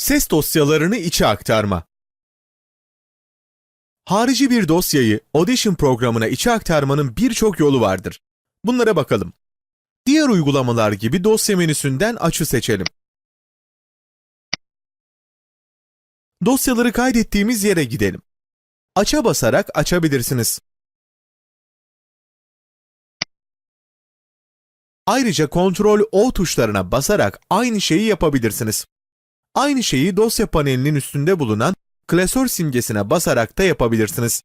Ses dosyalarını içe aktarma. Harici bir dosyayı Audition programına içe aktarmanın birçok yolu vardır. Bunlara bakalım. Diğer uygulamalar gibi dosya menüsünden açı seçelim. Dosyaları kaydettiğimiz yere gidelim. Aça basarak açabilirsiniz. Ayrıca Ctrl O tuşlarına basarak aynı şeyi yapabilirsiniz. Aynı şeyi dosya panelinin üstünde bulunan klasör simgesine basarak da yapabilirsiniz.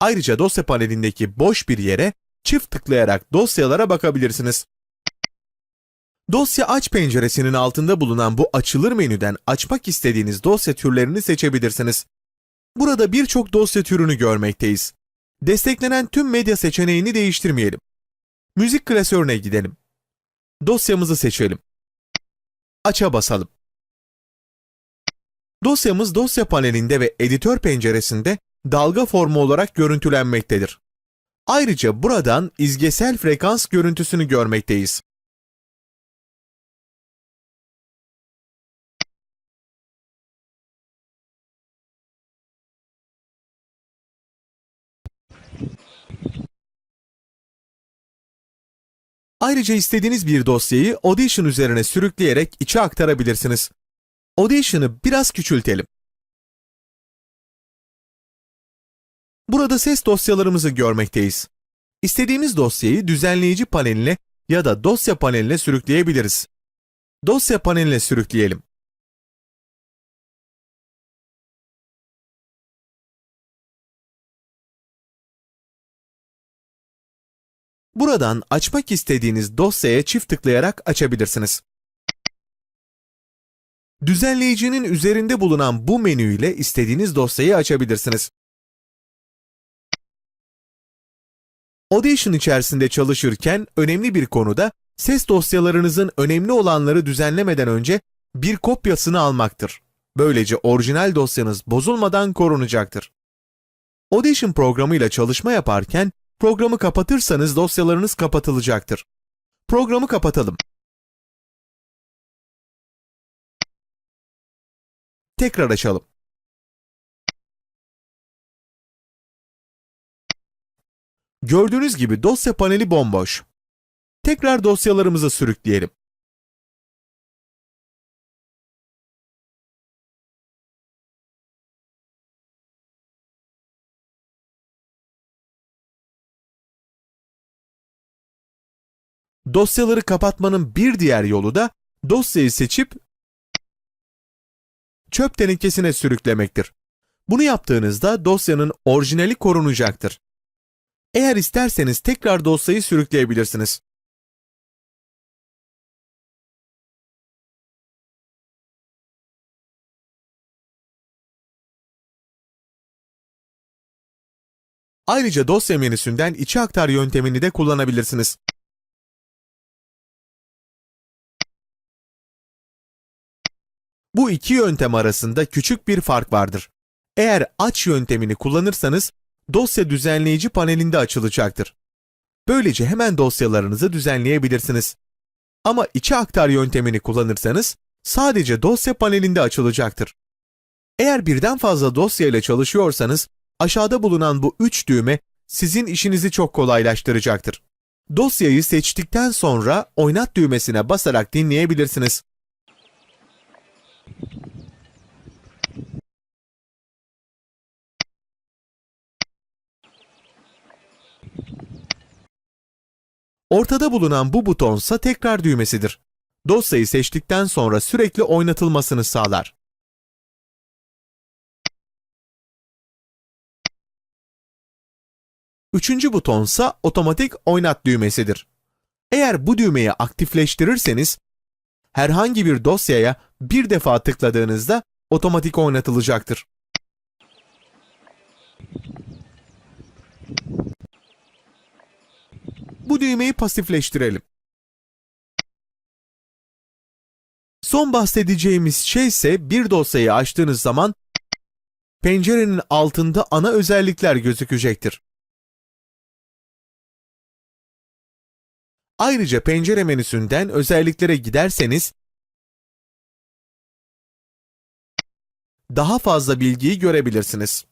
Ayrıca dosya panelindeki boş bir yere çift tıklayarak dosyalara bakabilirsiniz. Dosya aç penceresinin altında bulunan bu açılır menüden açmak istediğiniz dosya türlerini seçebilirsiniz. Burada birçok dosya türünü görmekteyiz. Desteklenen tüm medya seçeneğini değiştirmeyelim. Müzik klasörüne gidelim. Dosyamızı seçelim. Aç'a basalım. Dosyamız dosya panelinde ve editör penceresinde dalga formu olarak görüntülenmektedir. Ayrıca buradan izgesel frekans görüntüsünü görmekteyiz. Ayrıca istediğiniz bir dosyayı Audition üzerine sürükleyerek içe aktarabilirsiniz. Audition'ı biraz küçültelim. Burada ses dosyalarımızı görmekteyiz. İstediğimiz dosyayı düzenleyici paneline ya da dosya paneline sürükleyebiliriz. Dosya paneline sürükleyelim. Buradan açmak istediğiniz dosyaya çift tıklayarak açabilirsiniz. Düzenleyicinin üzerinde bulunan bu menü ile istediğiniz dosyayı açabilirsiniz. Audition içerisinde çalışırken önemli bir konuda ses dosyalarınızın önemli olanları düzenlemeden önce bir kopyasını almaktır. Böylece orijinal dosyanız bozulmadan korunacaktır. Audition programıyla çalışma yaparken programı kapatırsanız dosyalarınız kapatılacaktır. Programı kapatalım. Tekrar açalım. Gördüğünüz gibi dosya paneli bomboş. Tekrar dosyalarımızı sürükleyelim. Dosyaları kapatmanın bir diğer yolu da dosyayı seçip çöp tenekesine sürüklemektir. Bunu yaptığınızda dosyanın orijinali korunacaktır. Eğer isterseniz tekrar dosyayı sürükleyebilirsiniz. Ayrıca dosya menüsünden içe aktar yöntemini de kullanabilirsiniz. Bu iki yöntem arasında küçük bir fark vardır. Eğer aç yöntemini kullanırsanız dosya düzenleyici panelinde açılacaktır. Böylece hemen dosyalarınızı düzenleyebilirsiniz. Ama içe aktar yöntemini kullanırsanız sadece dosya panelinde açılacaktır. Eğer birden fazla dosya ile çalışıyorsanız aşağıda bulunan bu üç düğme sizin işinizi çok kolaylaştıracaktır. Dosyayı seçtikten sonra oynat düğmesine basarak dinleyebilirsiniz. Ortada bulunan bu butonsa tekrar düğmesidir. Dosyayı seçtikten sonra sürekli oynatılmasını sağlar. Üçüncü butonsa otomatik oynat düğmesidir. Eğer bu düğmeyi aktifleştirirseniz herhangi bir dosyaya bir defa tıkladığınızda otomatik oynatılacaktır. Bu düğmeyi pasifleştirelim. Son bahsedeceğimiz şey ise bir dosyayı açtığınız zaman pencerenin altında ana özellikler gözükecektir. Ayrıca pencere menüsünden özelliklere giderseniz daha fazla bilgiyi görebilirsiniz.